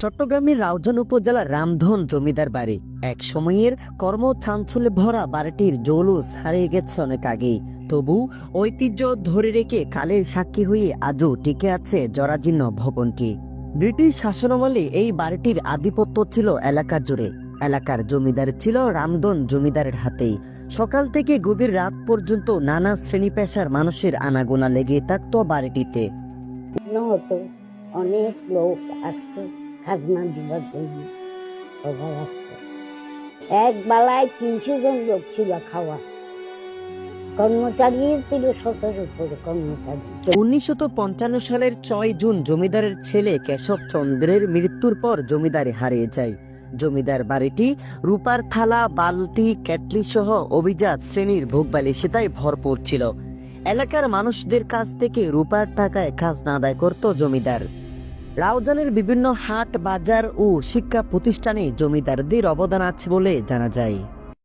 চট্টগ্রামের রাউজান উপজেলার রামধন জমিদার বাড়ি। এক সময়ের কর্ম চাঞ্চল্যে ভরা বাড়িটির জৌলুস হারিয়ে গেছে অনেক আগেই। তবু ঐতিহ্য ধরে রেখে কালের সাক্ষী হয়ে আজও টিকে আছে জরাজীর্ণ ভবনটি। ব্রিটিশ শাসনামলে এই বাড়িটির আধিপত্য ছিল এলাকা জুড়ে। এলাকার জমিদার ছিল রামধন জমিদারের হাতেই। সকাল থেকে গভীর রাত পর্যন্ত নানা শ্রেণি পেশার মানুষের আনাগোনা লেগে থাকতো বাড়িটিতে। অনেক লোক আসতো খাজনা দিবার জন্য সবাই আসতো এক বেলায় তিনশো জন লোক ছিল খাওয়া। কর্মচারী। সালের ছয় জুন জমিদারের ছেলে কেশব চন্দ্রের মৃত্যুর পর জমিদারি হারিয়ে যায়। জমিদার বাড়িটি রূপার থালা, বালতি ক্যাটলি সহ অভিজাত শ্রেণির ভোগবালিশিতায় ভরপুর ছিল। এলাকার মানুষদের কাছ থেকে রূপার টাকায় খাজনা আদায় করত জমিদার। রাউজানের বিভিন্ন হাট বাজার ও শিক্ষা প্রতিষ্ঠানে জমিদারদের অবদান আছে বলে জানা যায়।